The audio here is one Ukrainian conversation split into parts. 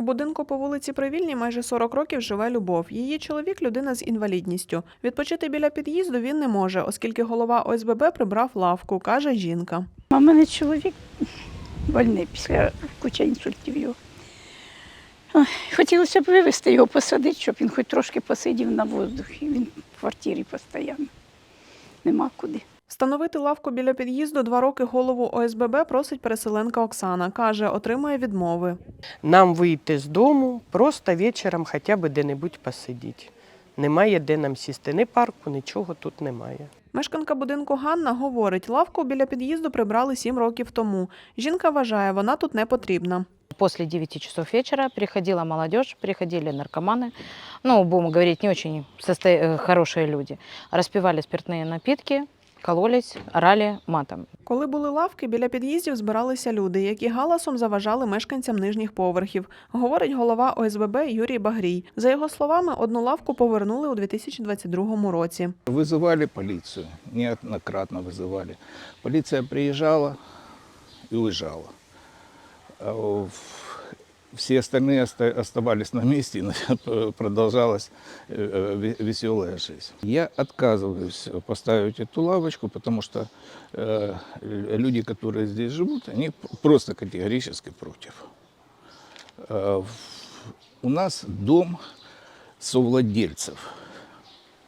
У будинку по вулиці Привільній майже 40 років живе Любов. Її чоловік людина з інвалідністю. Відпочити біля під'їзду він не може, оскільки голова ОСББ прибрав лавку, каже жінка. В мене чоловік больний після куча інсультів його. Хотілося б вивезти його, посадити, щоб він хоч трошки посидів на воздухі. Він в квартирі постійно. Нема куди. Встановити лавку біля під'їзду два роки голову ОСББ просить переселенка Оксана. Каже, отримує відмови. Нам вийти з дому, просто вечором хоча б де-небудь посидіти. Немає де нам сісти, ні парку, нічого тут немає. Мешканка будинку Ганна говорить, лавку біля під'їзду прибрали сім років тому. Жінка вважає, вона тут не потрібна. После 9 часов вечера приходила молодежь, приходили наркоманы, ну, будем говорить, не очень состо... э, хорошие люди. Распивали спиртные напитки, кололись, орали матом. Коли були лавки, біля під'їздів збиралися люди, які галасом заважали мешканцям нижніх поверхів, говорить голова ОСББ Юрій Багрій. За його словами, одну лавку повернули у 2022 році. Вызывали полицию, неоднократно вызывали. Полиция приезжала и уезжала. А в- Все остальные оста- оставались на месте, и продолжалась веселая жизнь. Я отказываюсь поставить эту лавочку, потому что э, люди, которые здесь живут, они просто категорически против. Э, в- У нас дом совладельцев,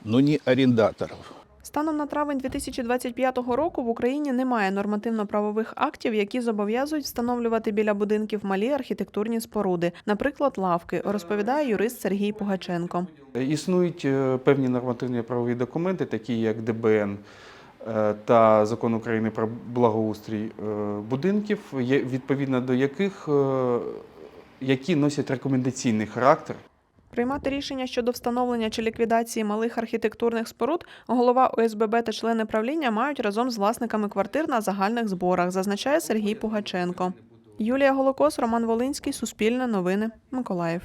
но не арендаторов. Станом на травень 2025 року в Україні немає нормативно-правових актів, які зобов'язують встановлювати біля будинків малі архітектурні споруди, наприклад, лавки, розповідає юрист Сергій Пугаченко. Існують е, певні нормативні правові документи, такі як ДБН е, та Закон України про благоустрій е, будинків, відповідно до яких які носять рекомендаційний характер. Приймати рішення щодо встановлення чи ліквідації малих архітектурних споруд голова ОСББ та члени правління мають разом з власниками квартир на загальних зборах, зазначає Сергій Пугаченко. Юлія Голокос, Роман Волинський, Суспільне новини, Миколаїв.